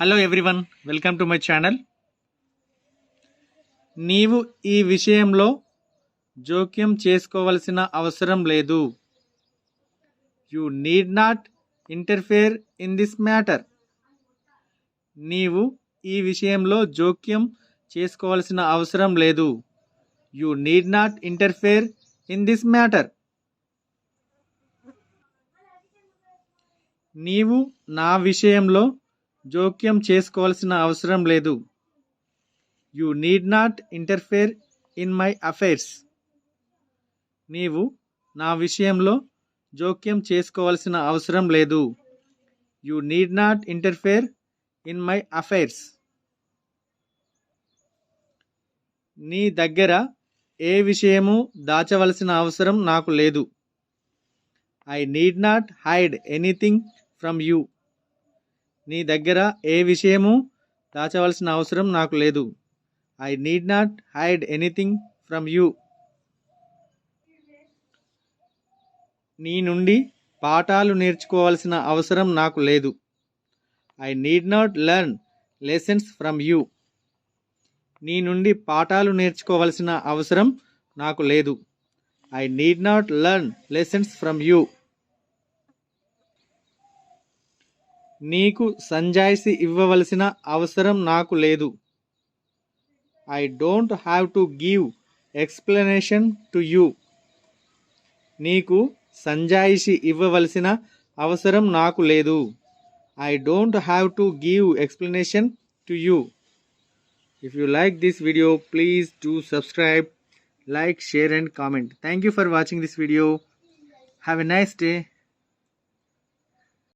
Hello everyone welcome to my channel నీవు ఈ విషయంలో జోక్యం చేసుకోవలసిన అవసరం లేదు. You need not interfere in this matter నీవు ఈ విషయంలో జోక్యం చేసుకోవాల్సిన అవసరం లేదు. You need not interfere in this matter నీవు నా విషయంలో జోక్యం చేసుకోవాల్సిన అవసరం లేదు. You need not interfere in my affairs. నీవు నా విషయంలో జోక్యం చేసుకోవాల్సిన అవసరం లేదు. You need not interfere in my affairs. నీ దగ్గర ఏ విషయము దాచవలసిన అవసరం నాకు లేదు. I need not hide anything from you. నీ దగ్గర ఏ విషయము దాచవలసిన అవసరం నాకు లేదు. I need not hide anything from you. నీ నుండి పాఠాలు నేర్చుకోవాల్సిన అవసరం నాకు లేదు. I need not learn lessons from you. నీ నుండి పాఠాలు నేర్చుకోవాల్సిన అవసరం నాకు లేదు. I need not learn lessons from you. నీకు సంజాయిషి ఇవ్వవలసిన అవసరం నాకు లేదు. I don't have to give explanation to you నీకు సంజాయిషి ఇవ్వవలసిన అవసరం నాకు లేదు. I don't have to give explanation to you if you like this video please to subscribe like share and comment thank you for watching this video have a nice day